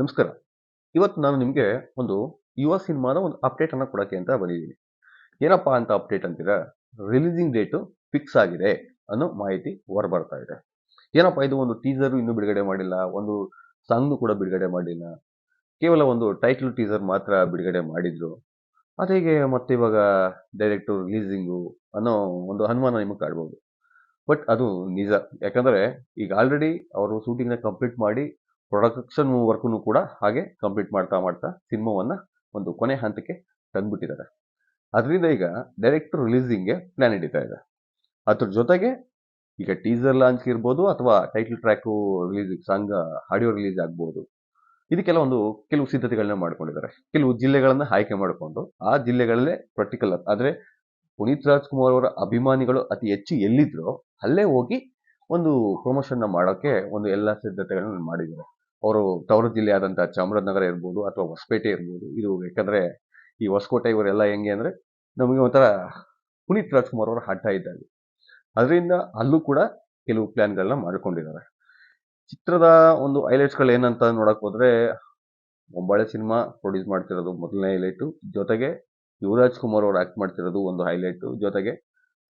ನಮಸ್ಕಾರ. ಇವತ್ತು ನಾನು ನಿಮಗೆ ಒಂದು ಯುವ ಸಿನಿಮಾದ ಒಂದು ಅಪ್ಡೇಟ್ ಅನ್ನು ಕೊಡಕ್ಕೆ ಅಂತ ಬಂದಿದ್ದೀನಿ. ಏನಪ್ಪಾ ಅಂತ ಅಪ್ಡೇಟ್ ಅಂತೀರಾ ರಿಲೀಸಿಂಗ್ ಡೇಟು ಫಿಕ್ಸ್ ಆಗಿದೆ ಅನ್ನೋ ಮಾಹಿತಿ ಹೊರ ಬರ್ತಾ ಇದೆ. ಏನಪ್ಪಾ ಇದು ಒಂದು ಟೀಸರ್ ಇನ್ನೂ ಬಿಡುಗಡೆ ಮಾಡಿಲ್ಲ, ಒಂದು ಸಾಂಗ್ನು ಕೂಡ ಬಿಡುಗಡೆ ಮಾಡಿಲ್ಲ. ಕೇವಲ ಒಂದು ಟೈಟಲ್ ಟೀಸರ್ ಮಾತ್ರ ಬಿಡುಗಡೆ ಮಾಡಿದ್ರು. ಅದೇಗೆ ಮತ್ತೆ ಇವಾಗ ಡೈರೆಕ್ಟ್ ರಿಲೀಸಿಂಗು ಅನ್ನೋ ಒಂದು ಅನುಮಾನ ನಿಮಗೆ ಕಾಡ್ಬೋದು ಬಟ್ ಅದು ನಿಜ. ಯಾಕಂದ್ರೆ ಈಗ ಆಲ್ರೆಡಿ ಅವರು ಶೂಟಿಂಗ್ನ ಕಂಪ್ಲೀಟ್ ಮಾಡಿ ಪ್ರೊಡಕ್ಷನ್ ವರ್ಕ್ನು ಕೂಡ ಹಾಗೆ ಕಂಪ್ಲೀಟ್ ಮಾಡ್ತಾ ಮಾಡ್ತಾ ಸಿನಿಮಾವನ್ನು ಒಂದು ಕೊನೆ ಹಂತಕ್ಕೆ ತಂದುಬಿಟ್ಟಿದ್ದಾರೆ. ಅದರಿಂದ ಈಗ ಡೈರೆಕ್ಟರ್ ರಿಲೀಸಿಂಗ್ಗೆ ಪ್ಲ್ಯಾನ್ ಹಿಡಿತಾ ಇದೆ. ಅದ್ರ ಜೊತೆಗೆ ಈಗ ಟೀಸರ್ ಲಾಂಚ್ ಇರ್ಬೋದು ಅಥವಾ title track release song audio release ಆಗ್ಬೋದು. ಇದಕ್ಕೆಲ್ಲ ಒಂದು ಕೆಲವು ಸಿದ್ಧತೆಗಳನ್ನ ಮಾಡ್ಕೊಂಡಿದ್ದಾರೆ. ಕೆಲವು ಜಿಲ್ಲೆಗಳನ್ನ ಆಯ್ಕೆ ಮಾಡಿಕೊಂಡು ಆ ಜಿಲ್ಲೆಗಳಲ್ಲೇ ಪರ್ಟಿಕ್ಯುಲರ್ ಆದರೆ ಪುನೀತ್ ರಾಜ್ಕುಮಾರ್ ಅವರ ಅಭಿಮಾನಿಗಳು ಅತಿ ಹೆಚ್ಚು ಎಲ್ಲಿದ್ರೋ ಅಲ್ಲೇ ಹೋಗಿ ಒಂದು ಪ್ರಮೋಷನ್ನ ಮಾಡೋಕ್ಕೆ ಒಂದು ಎಲ್ಲ ಸಿದ್ಧತೆಗಳನ್ನ ಮಾಡಿದ್ದಾರೆ. ಅವರು ತವರು ಜಿಲ್ಲೆಯಾದಂಥ ಚಾಮರಾಜನಗರ ಇರ್ಬೋದು ಅಥವಾ ಹೊಸಪೇಟೆ ಇರ್ಬೋದು. ಇದು ಯಾಕಂದ್ರೆ ಈ ಹೊಸಕೋಟೆ ಇವರೆಲ್ಲ ಹೆಂಗೆ ಅಂದ್ರೆ ನಮಗೆ ಒಂಥರ ಪುನೀತ್ ರಾಜ್ಕುಮಾರ್ ಅವರ ಹಠ ಇದ್ದಾಗ ಅದರಿಂದ ಅಲ್ಲೂ ಕೂಡ ಕೆಲವು ಪ್ಲ್ಯಾನ್ಗಳನ್ನ ಮಾಡ್ಕೊಂಡಿದ್ದಾರೆ. ಚಿತ್ರದ ಒಂದು ಹೈಲೈಟ್ಸ್ಗಳು ಏನಂತ ನೋಡಕ್ ಹೋದ್ರೆ ಒಂಬಳೆ ಸಿನಿಮಾ ಪ್ರೊಡ್ಯೂಸ್ ಮಾಡ್ತಿರೋದು ಮೊದಲನೇ ಹೈಲೈಟು. ಜೊತೆಗೆ ಯುವರಾಜ್ ಕುಮಾರ್ ಅವರು ಆಕ್ಟ್ ಮಾಡ್ತಿರೋದು ಒಂದು ಹೈಲೈಟು. ಜೊತೆಗೆ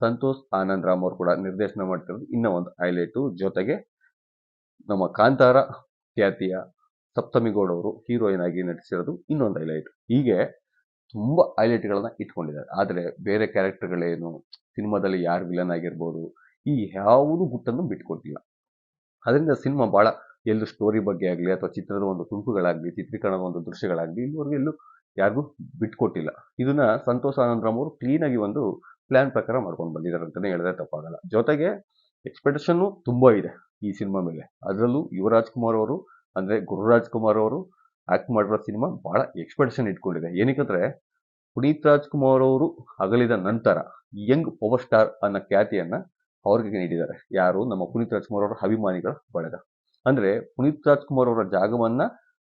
ಸಂತೋಷ್ ಆನಂದ್ ರಾಮ್ ಅವರು ಕೂಡ ನಿರ್ದೇಶನ ಮಾಡ್ತಿರೋದು ಇನ್ನೂ ಒಂದು ಹೈಲೈಟು. ಜೊತೆಗೆ ನಮ್ಮ ಕಾಂತಾರ ಖ್ಯಾತಿಯ ಸಪ್ತಮಿ ಗೌಡ್ ಅವರು ಹೀರೋಯಿನ್ ಆಗಿ ನಟಿಸಿರೋದು ಇನ್ನೊಂದು ಹೈಲೈಟ್ ಹೀಗೆ ತುಂಬ ಹೈಲೈಟ್ಗಳನ್ನ ಇಟ್ಕೊಂಡಿದ್ದಾರೆ. ಆದರೆ ಬೇರೆ ಕ್ಯಾರೆಕ್ಟರ್ಗಳೇನು ಸಿನಿಮಾದಲ್ಲಿ ಯಾರು ವಿಲನ್ ಆಗಿರ್ಬೋದು, ಈ ಯಾವುದು ಗುಟ್ಟನ್ನು ಬಿಟ್ಕೊಟ್ಟಿಲ್ಲ. ಅದರಿಂದ ಸಿನಿಮಾ ಭಾಳ ಎಲ್ಲೂ ಸ್ಟೋರಿ ಬಗ್ಗೆ ಆಗಲಿ ಅಥವಾ ಚಿತ್ರದ ಒಂದು ತುಣುಕುಗಳಾಗಲಿ, ಚಿತ್ರೀಕರಣದ ಒಂದು ದೃಶ್ಯಗಳಾಗಲಿ ಇಲ್ಲಿವರೆಗೂ ಎಲ್ಲೂ ಯಾರಿಗೂ ಬಿಟ್ಕೊಟ್ಟಿಲ್ಲ. ಇದನ್ನ ಸಂತೋಷ್ ಆನಂದರಾಮ್ ಅವರು ಕ್ಲೀನಾಗಿ ಒಂದು ಪ್ಲಾನ್ ಪ್ರಕಾರ ಮಾಡ್ಕೊಂಡು ಬಂದಿದ್ದಾರೆ ಅಂತಲೇ ಹೇಳಿದ್ರೆ ತಪ್ಪಾಗಲ್ಲ. ಜೊತೆಗೆ ಎಕ್ಸ್ಪೆಕ್ಟೇಷನ್ನು ತುಂಬ ಇದೆ. ಈ ಸಿನಿಮಾ ಮೇಲೆ. ಅದರಲ್ಲೂ ಯುವರಾಜ್ ಕುಮಾರ್ ಅವರು, ಅಂದ್ರೆ ಗುರುರಾಜ್ ಕುಮಾರ್ ಅವರು ಆ್ಯಕ್ಟ್ ಮಾಡಿರೋ ಸಿನಿಮಾ ಭಾಳ ಎಕ್ಸ್ಪೆಕ್ಟೇಷನ್ ಇಟ್ಕೊಂಡಿದೆ. ಏನಕ್ಕಂದರೆ ಪುನೀತ್ ರಾಜ್ಕುಮಾರ್ ಅವರು ಅಗಲಿದ ನಂತರ ಯಂಗ್ ಪವರ್ ಸ್ಟಾರ್ ಅನ್ನೋ ಖ್ಯಾತಿಯನ್ನ ಅವ್ರಿಗೆ ನೀಡಿದ್ದಾರೆ. ಯಾರು? ನಮ್ಮ ಪುನೀತ್ ರಾಜ್ಕುಮಾರ್ ಅವರ ಅಭಿಮಾನಿಗಳ ಬಳಗ. ಅಂದ್ರೆ ಪುನೀತ್ ರಾಜ್ಕುಮಾರ್ ಅವರ ಜಾಗವನ್ನ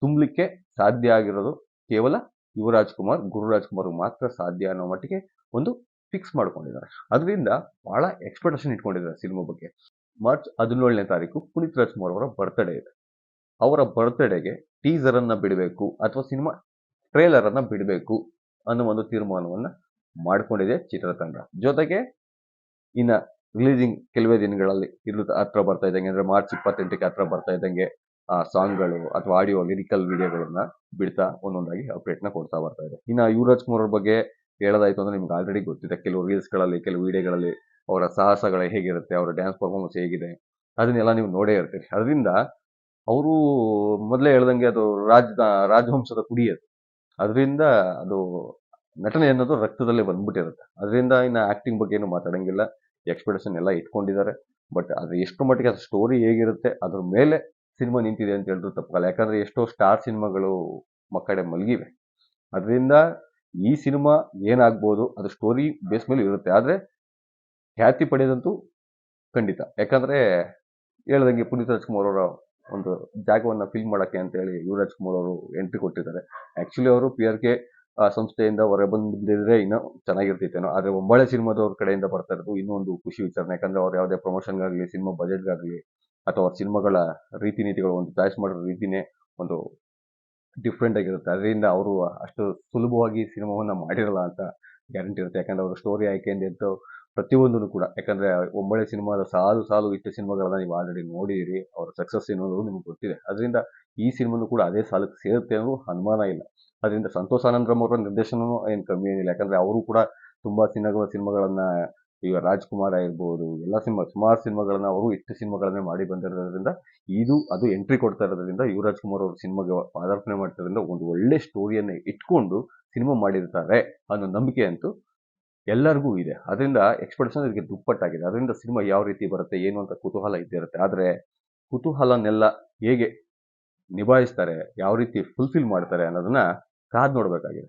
ತುಂಬಲಿಕ್ಕೆ ಸಾಧ್ಯ ಆಗಿರೋದು ಕೇವಲ ಯುವರಾಜ್ ಕುಮಾರ್, ಗುರುರಾಜ್ ಕುಮಾರ್ ಮಾತ್ರ ಸಾಧ್ಯ ಅನ್ನೋ ಮಟ್ಟಿಗೆ ಒಂದು ಫಿಕ್ಸ್ ಮಾಡ್ಕೊಂಡಿದ್ದಾರೆ. ಅದರಿಂದ ಭಾಳ ಎಕ್ಸ್ಪೆಕ್ಟೇಷನ್ ಇಟ್ಕೊಂಡಿದ್ದಾರೆ ಸಿನಿಮಾ ಬಗ್ಗೆ. ಮಾರ್ಚ್ ಹದಿನೇಳನೇ ತಾರೀಕು ಪುನೀತ್ ರಾಜ್ಕುಮಾರ್ ಅವರ ಬರ್ತ್ಡೇ ಇದೆ. ಅವರ ಬರ್ತ್ಡೇಗೆ ಟೀಸರ್ ಅನ್ನ ಬಿಡಬೇಕು ಅಥವಾ ಸಿನಿಮಾ ಟ್ರೇಲರ್ ಅನ್ನ ಬಿಡಬೇಕು ಅನ್ನೋ ಒಂದು ತೀರ್ಮಾನವನ್ನ ಮಾಡ್ಕೊಂಡಿದೆ ಚಿತ್ರತಂಡ ಜೊತೆಗೆ ಇನ್ನ ರಿಲೀಸಿಂಗ್ ಕೆಲವೇ ದಿನಗಳಲ್ಲಿ ಇರು ಹತ್ರ ಬರ್ತಾ ಇದ್ದಂಗೆ, ಅಂದ್ರೆ ಮಾರ್ಚ್ ಇಪ್ಪತ್ತೆಂಟಕ್ಕೆ ಹತ್ರ ಬರ್ತಾ ಇದ್ದಂಗೆ ಆ ಸಾಂಗ್ಗಳು ಅಥವಾ ಆಡಿಯೋ ಲಿರಿಕಲ್ ವಿಡಿಯೋಗಳನ್ನ ಬಿಡ್ತಾ ಒಂದೊಂದಾಗಿ ಅಪ್ಡೇಟ್ನ ಕೊಡ್ತಾ ಬರ್ತಾ ಇದೆ. ಇನ್ನ ಯುವರಾಜ್ ಕುಮಾರ್ ಬಗ್ಗೆ ಹೇಳೋದಾಯ್ತು ಅಂದ್ರೆ ನಿಮ್ಗೆ ಆಲ್ರೆಡಿ ಗೊತ್ತಿದೆ. ಕೆಲವು ರೀಲ್ಸ್ಗಳಲ್ಲಿ ಕೆಲವು ವಿಡಿಯೋಗಳಲ್ಲಿ ಅವರ ಸಾಹಸಗಳು ಹೇಗಿರುತ್ತೆ, ಅವರ ಡ್ಯಾನ್ಸ್ ಪರ್ಫಾರ್ಮೆನ್ಸ್ ಹೇಗಿದೆ, ಅದನ್ನೆಲ್ಲ ನೀವು ನೋಡೇ ಇರ್ತೀರಿ. ಅದರಿಂದ ಅವರು ಮೊದಲೇ ಹೇಳ್ದಂಗೆ ಅದು ರಾಜ, ರಾಜವಂಶದ ಕುಡಿ ಅದು. ಅದರಿಂದ ಅದು ನಟನೆ ಅನ್ನೋದು ರಕ್ತದಲ್ಲೇ ಬಂದ್ಬಿಟ್ಟಿರುತ್ತೆ. ಅದರಿಂದ ಇನ್ನು ಆ್ಯಕ್ಟಿಂಗ್ ಬಗ್ಗೆ ಏನು ಮಾತಾಡಂಗಿಲ್ಲ. ಎಕ್ಸ್ಪೆಕ್ಟೇಷನ್ ಎಲ್ಲ ಇಟ್ಕೊಂಡಿದ್ದಾರೆ. ಬಟ್ ಅದು ಎಷ್ಟು ಮಟ್ಟಿಗೆ ಅದು ಸ್ಟೋರಿ ಹೇಗಿರುತ್ತೆ, ಅದ್ರ ಮೇಲೆ ಸಿನಿಮಾ ನಿಂತಿದೆ ಅಂತ ಹೇಳಿದ್ರು ತಪ್ಪಲ್ಲ ಯಾಕಂದರೆ ಎಷ್ಟೋ ಸ್ಟಾರ್ ಸಿನಿಮಾಗಳು ಮಕ್ಕಳೆ ಮಲಗಿವೆ. ಅದರಿಂದ ಈ ಸಿನಿಮಾ ಏನಾಗ್ಬೋದು ಅದು ಸ್ಟೋರಿ ಬೇಸ್ ಮೇಲೆ ಇರುತ್ತೆ. ಆದ್ರೆ ಖ್ಯಾತಿ ಪಡೆಯೋದಂತೂ ಖಂಡಿತ. ಯಾಕಂದ್ರೆ ಹೇಳ್ದಂಗೆ ಪುನೀತ್ ರಾಜ್ಕುಮಾರ್ ಅವರ ಒಂದು ಜಾಗವನ್ನು ಫಿಲ್ ಮಾಡೋಕ್ಕೆ ಅಂತ ಹೇಳಿ ಯುವರಾಜ್ ಕುಮಾರ್ ಅವರು ಎಂಟ್ರಿ ಕೊಟ್ಟಿದ್ದಾರೆ. ಆ್ಯಕ್ಚುಲಿ ಅವರು ಪಿ ಆರ್ ಕೆ ಸಂಸ್ಥೆಯಿಂದ ಹೊರಗೆ ಬಂದಿದ್ರೆ ಇನ್ನೂ ಚೆನ್ನಾಗಿರ್ತಿತ್ತೇನೋ. ಆದರೆ ಒಂಬಳೆ ಸಿನಿಮಾದವ್ರ ಕಡೆಯಿಂದ ಬರ್ತಾ ಇರೋದು ಇನ್ನೊಂದು ಖುಷಿ ವಿಚಾರಣೆ. ಯಾಕಂದ್ರೆ ಅವ್ರು ಯಾವುದೇ ಪ್ರಮೋಷನ್ಗಾಗಲಿ ಸಿನಿಮಾ ಬಜೆಟ್ಗಾಗಲಿ ಅಥವಾ ಅವ್ರ ಸಿನಿಮಾಗಳ ರೀತಿ ನೀತಿಗಳು ಒಂದು ಚಾಯ್ಸ್ ಮಾಡೋ ರೀತಿನೇ ಒಂದು ಡಿಫ್ರೆಂಟ್ ಆಗಿರುತ್ತೆ. ಅದರಿಂದ ಅವರು ಅಷ್ಟು ಸುಲಭವಾಗಿ ಸಿನಿಮಾವನ್ನು ಮಾಡಿರಲ್ಲ ಅಂತ ಗ್ಯಾರಂಟಿ ಇರುತ್ತೆ. ಯಾಕಂದ್ರೆ ಅವರು ಸ್ಟೋರಿ ಆಯ್ಕೆಯಿಂದ ಪ್ರತಿಯೊಂದನ್ನು ಕೂಡ. ಯಾಕಂದ್ರೆ ಒಮ್ಮಳೆ ಸಿನಿಮಾದ ಸಾಲು ಸಾಲು ಇಟ್ಟು ಸಿನಿಮಾಗಳನ್ನ ನೀವು ಆಲ್ರೆಡಿ ನೋಡಿದಿರಿ, ಅವರ ಸಕ್ಸಸ್ ಏನೋದು ನಿಮ್ಗೆ ಗೊತ್ತಿದೆ. ಅದರಿಂದ ಈ ಸಿನಿಮಾನು ಕೂಡ ಅದೇ ಸಾಲಕ್ಕೆ ಸೇರುತ್ತೆ ಅನ್ನೋ ಅನುಮಾನ ಇಲ್ಲ. ಅದರಿಂದ ಸಂತೋಷ್ ಆನಂದ್ರಮ್ ಅವರ ನಿರ್ದೇಶನವೂ ಏನು ಕಮ್ಮಿ ಏನಿಲ್ಲ. ಯಾಕಂದ್ರೆ, ಅವರು ಕೂಡ ತುಂಬಾ ಸಿನಿಮಾಗಳ ಸಿನಿಮಾಗಳನ್ನ, ಈಗ ರಾಜ್ಕುಮಾರ್ ಆಗಿರ್ಬೋದು ಎಲ್ಲ ಸಿನಿಮಾ, ಸುಮಾರು ಸಿನಿಮಾಗಳನ್ನ ಅವರು ಇಷ್ಟು ಸಿನಿಮಾಗಳನ್ನೇ ಮಾಡಿ ಬಂದಿರೋದ್ರಿಂದ, ಇದು, ಅದು ಎಂಟ್ರಿ ಕೊಡ್ತಾ ಇರೋದ್ರಿಂದ ಯುವರಾಜ್ ಕುಮಾರ್ ಅವರು ಸಿನಿಮಾಗೆ ಪಾದಾರ್ಪಣೆ ಮಾಡ್ತಿರೋದ್ರಿಂದ ಒಂದು ಒಳ್ಳೆ ಸ್ಟೋರಿಯನ್ನ ಇಟ್ಕೊಂಡು ಸಿನಿಮಾ ಮಾಡಿರ್ತಾರೆ ಅನ್ನೋ ನಂಬಿಕೆ ಅಂತೂ ಎಲ್ಲರಿಗೂ ಇದೆ. ಅದರಿಂದ ಎಕ್ಸ್ಪೆಕ್ಟೇಷನ್ ಇದಕ್ಕೆ ದುಪ್ಪಟ್ಟಾಗಿದೆ. ಅದರಿಂದ ಸಿನಿಮಾ ಯಾವ ರೀತಿ ಬರುತ್ತೆ, ಏನು ಅಂತ ಕುತೂಹಲ ಇದ್ದೇ ಇರುತ್ತೆ ಆದರೆ ಕುತೂಹಲನೆಲ್ಲ ಹೇಗೆ ನಿಭಾಯಿಸ್ತಾರೆ, ಯಾವ ರೀತಿ ಫುಲ್ಫಿಲ್ ಮಾಡ್ತಾರೆ ಅನ್ನೋದನ್ನ ಕಾದ್ ನೋಡ್ಬೇಕಾಗಿದೆ.